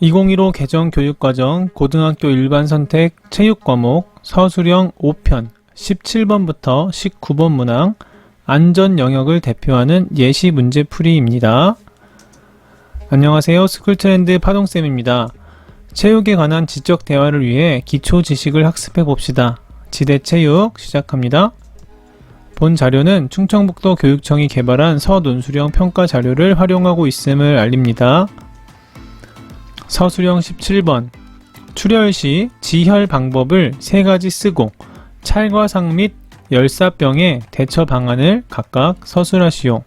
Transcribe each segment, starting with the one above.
2015 개정 교육과정 고등학교 일반 선택 체육 과목 서술형 5편 17번부터 19번 문항 안전 영역을 대표하는 예시 문제 풀이입니다. 안녕하세요. 스쿨 트렌드 파동쌤입니다. 체육에 관한 지적 대화를 위해 기초 지식을 학습해 봅시다. 지대 체육 시작합니다. 본 자료는 충청북도 교육청이 개발한 서논술형 평가 자료를 활용하고 있음을 알립니다. 서술형 17번 출혈 시 지혈 방법을 세 가지 쓰고 찰과상 및 열사병의 대처 방안을 각각 서술하시오.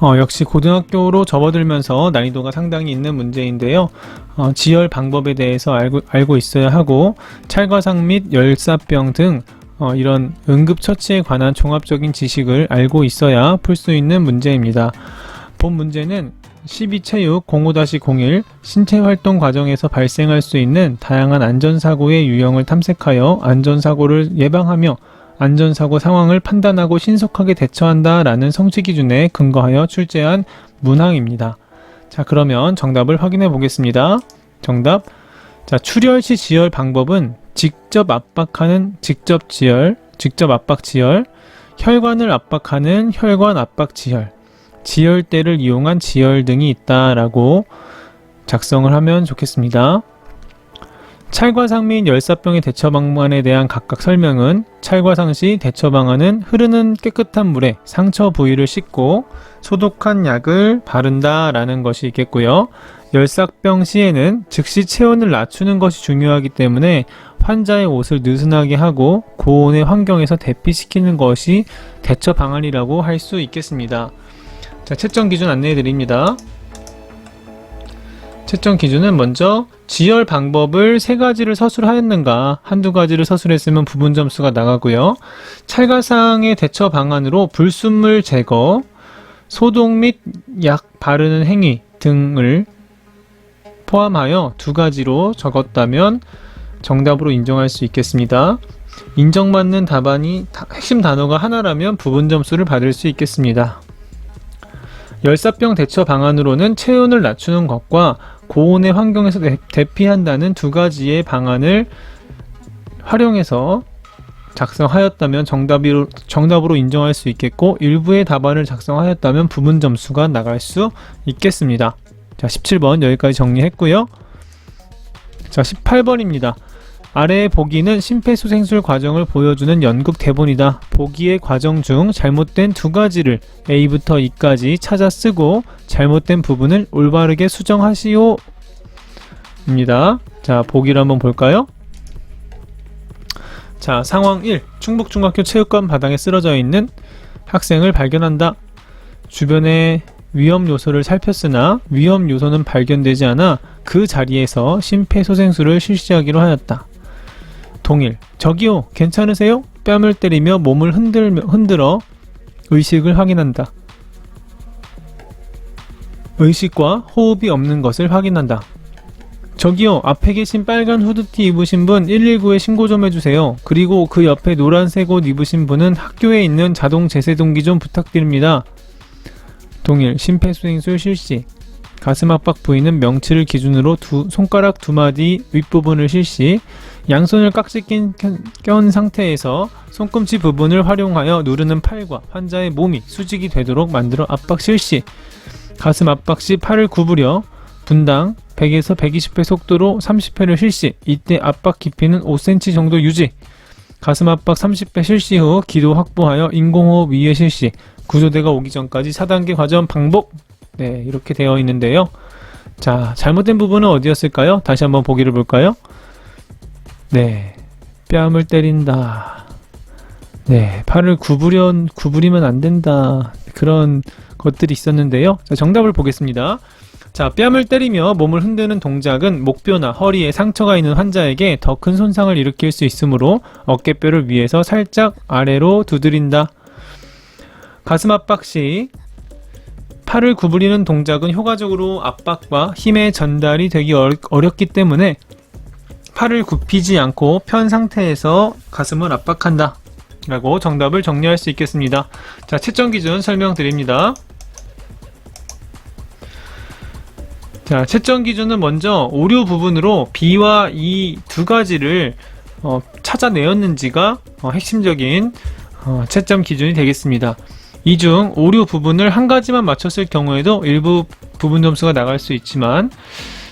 어, 역시 고등학교로 접어들면서 난이도가 상당히 있는 문제인데요. 어, 지혈 방법에 대해서 알고, 알고 있어야 하고 찰과상 및 열사병 등 어, 이런 응급처치에 관한 종합적인 지식을 알고 있어야 풀 수 있는 문제입니다. 본 문제는 12체육 05-01 신체활동 과정에서 발생할 수 있는 다양한 안전사고의 유형을 탐색하여 안전사고를 예방하며 안전사고 상황을 판단하고 신속하게 대처한다 라는 성취 기준에 근거하여 출제한 문항입니다. 자, 그러면 정답을 확인해 보겠습니다. 정답. 자, 출혈 시 지혈 방법은 직접 압박하는 직접 지혈, 직접 압박 지혈, 혈관을 압박하는 혈관 압박 지혈, 지혈대를 이용한 지혈 등이 있다라고 작성을 하면 좋겠습니다. 찰과상 및 열사병의 대처 방안에 대한 각각 설명은 찰과상 시 대처 방안은 흐르는 깨끗한 물에 상처 부위를 씻고 소독한 약을 바른다 라는 것이 있겠고요. 열사병 시에는 즉시 체온을 낮추는 것이 중요하기 때문에 환자의 옷을 느슨하게 하고 고온의 환경에서 대피시키는 것이 대처 방안이라고 할 수 있겠습니다. 자, 채점 기준 안내해 드립니다. 채점 기준은 먼저 지혈 방법을 세 가지를 서술하였는가 한두 가지를 서술했으면 부분 점수가 나가고요. 찰가상의 대처 방안으로 불순물 제거, 소독 및 약 바르는 행위 등을 포함하여 두 가지로 적었다면 정답으로 인정할 수 있겠습니다. 인정받는 답안이 다- 핵심 단어가 하나라면 부분 점수를 받을 수 있겠습니다. 열사병 대처 방안으로는 체온을 낮추는 것과 고온의 환경에서 대- 대피한다는 두 가지의 방안을 활용해서 작성하였다면 정답으로, 정답으로 인정할 수 있겠고 일부의 답안을 작성하였다면 부분 점수가 나갈 수 있겠습니다. 자, 17번 여기까지 정리했고요. 자, 18번입니다. 아래의 보기는 심폐소생술 과정을 보여주는 연극 대본이다. 보기의 과정 중 잘못된 두 가지를 A부터 E까지 찾아 쓰고 잘못된 부분을 올바르게 수정하시오. 입니다. 자, 보기를 한번 볼까요? 자, 상황 1. 충북중학교 체육관 바닥에 쓰러져 있는 학생을 발견한다. 주변의 위험 요소를 살폈으나 위험 요소는 발견되지 않아 그 자리에서 심폐소생술을 실시하기로 하였다. 동일. 저기요, 괜찮으세요? 뺨을 때리며 몸을 흔들며, 흔들어 의식을 확인한다. 의식과 호흡이 없는 것을 확인한다. 저기요, 앞에 계신 빨간 후드티 입으신 분 119에 신고 좀 해주세요. 그리고 그 옆에 노란색 옷 입으신 분은 학교에 있는 자동 제세 동기 좀 부탁드립니다. 동일, 심폐소생술 실시. 가슴 압박 부위는 명치를 기준으로 두, 손가락 두 마디 윗부분을 실시. 양손을 깍지 낀, 껴- 껴온 상태에서 손꿈치 부분을 활용하여 누르는 팔과 환자의 몸이 수직이 되도록 만들어 압박 실시. 가슴 압박 시 팔을 구부려 분당 100에서 120회 속도로 30회를 실시. 이때 압박 깊이는 5cm 정도 유지. 가슴 압박 30회 실시 후 기도 확보하여 인공호흡 2회 실시. 구조대가 오기 전까지 4단계 과정 반복. 네, 이렇게 되어 있는데요. 자, 잘못된 부분은 어디였을까요? 다시 한번 보기를 볼까요? 네, 뺨을 때린다. 네, 팔을 구부려, 구부리면 안 된다. 그런 것들이 있었는데요. 자, 정답을 보겠습니다. 자, 뺨을 때리며 몸을 흔드는 동작은 목뼈나 허리에 상처가 있는 환자에게 더 큰 손상을 일으킬 수 있으므로 어깨뼈를 위에서 살짝 아래로 두드린다. 가슴 압박 시 팔을 구부리는 동작은 효과적으로 압박과 힘의 전달이 되기 어렵- 어렵기 때문에 팔을 굽히지 않고 편 상태에서 가슴을 압박한다. 라고 정답을 정리할 수 있겠습니다. 자, 채점 기준 설명드립니다. 자, 채점 기준은 먼저 오류 부분으로 B와 이두 가지를 어, 찾아내었는지가 어, 핵심적인 어, 채점 기준이 되겠습니다. 이 중 오류 부분을 한 가지만 맞췄을 경우에도 일부 부분 점수가 나갈 수 있지만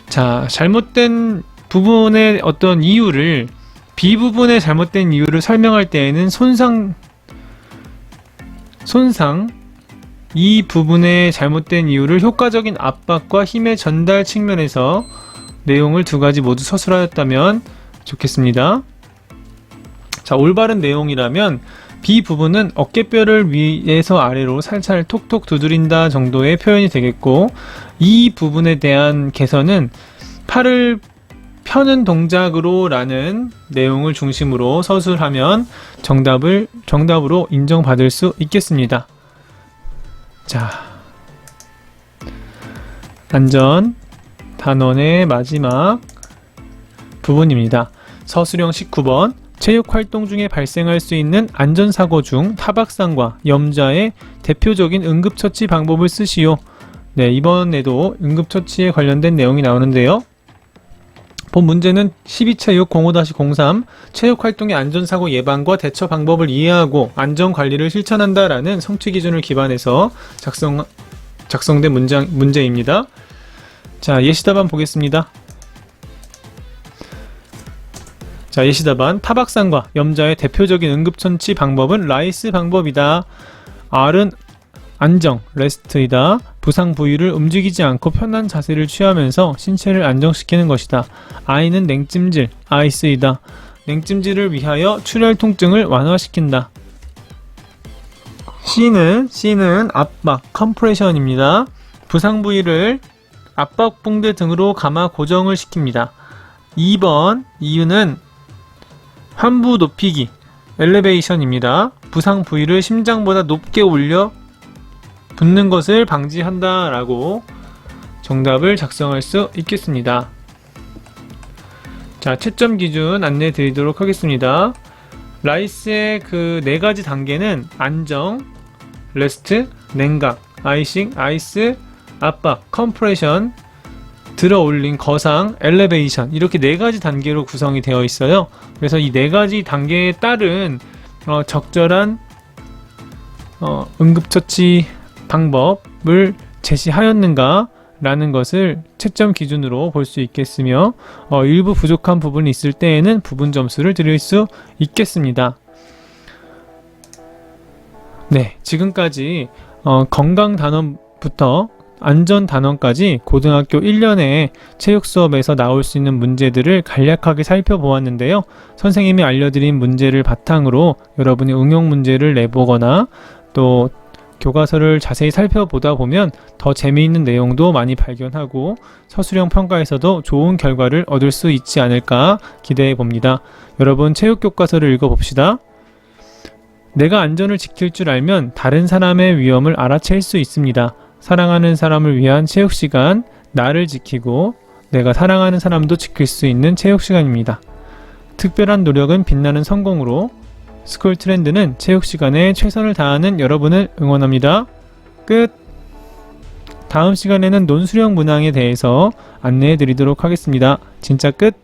자, 잘못된 부분의 어떤 이유를 B 부분의 잘못된 이유를 설명할 때에는 손상 손상 이 부분의 잘못된 이유를 효과적인 압박과 힘의 전달 측면에서 내용을 두 가지 모두 서술하였다면 좋겠습니다. 자, 올바른 내용이라면 B 부분은 어깨뼈를 위에서 아래로 살살 톡톡 두드린다 정도의 표현이 되겠고 이 부분에 대한 개선은 팔을 펴는 동작으로 라는 내용을 중심으로 서술하면 정답을 정답으로 인정받을 수 있겠습니다. 자, 안전 단원의 마지막 부분입니다. 서술형 19번 체육 활동 중에 발생할 수 있는 안전사고 중 타박상과 염자의 대표적인 응급처치 방법을 쓰시오. 네, 이번에도 응급처치에 관련된 내용이 나오는데요. 본 문제는 12체육 05-03 체육활동의 안전사고 예방과 대처 방법을 이해하고 안전관리를 실천한다라는 성취 기준을 기반해서 작성, 작성된 문장, 문제입니다. 자, 예시답안 보겠습니다. 자, 예시답안 타박상과 염자의 대표적인 응급처치 방법은 라이스 방법이다. R은 안정, 레스트이다. 부상 부위를 움직이지 않고 편한 자세를 취하면서 신체를 안정시키는 것이다. I는 냉찜질, 아이스이다. 냉찜질을 위하여 출혈 통증을 완화시킨다. C는 C는 압박, 컴프레션입니다. 부상 부위를 압박 붕대 등으로 감아 고정을 시킵니다. 2번 이유는 환부 높이기, 엘리베이션입니다. 부상 부위를 심장보다 높게 올려 붙는 것을 방지한다라고 정답을 작성할 수 있겠습니다. 자, 채점 기준 안내 드리도록 하겠습니다. 라이스의 그 네 가지 단계는 안정, 레스트, 냉각, 아이싱, 아이스, 압박, 컴프레션, 들어 올린 거상, 엘리베이션 이렇게 네 가지 단계로 구성이 되어 있어요. 그래서 이 네 가지 단계에 따른 어, 적절한 어, 응급처치 방법을 제시하였는가 라는 것을 채점 기준으로 볼 수 있겠으며 어, 일부 부족한 부분이 있을 때에는 부분 점수를 드릴 수 있겠습니다. 네, 지금까지 어, 건강 단원부터 안전 단원까지 고등학교 1년의 체육 수업에서 나올 수 있는 문제들을 간략하게 살펴보았는데요. 선생님이 알려드린 문제를 바탕으로 여러분이 응용 문제를 내보거나 또 교과서를 자세히 살펴보다 보면 더 재미있는 내용도 많이 발견하고 서술형 평가에서도 좋은 결과를 얻을 수 있지 않을까 기대해 봅니다. 여러분 체육 교과서를 읽어 봅시다. 내가 안전을 지킬 줄 알면 다른 사람의 위험을 알아챌 수 있습니다. 사랑하는 사람을 위한 체육 시간, 나를 지키고 내가 사랑하는 사람도 지킬 수 있는 체육 시간입니다. 특별한 노력은 빛나는 성공으로 스쿨 트렌드는 체육 시간에 최선을 다하는 여러분을 응원합니다. 끝. 다음 시간에는 논수령 문항에 대해서 안내해 드리도록 하겠습니다. 진짜 끝.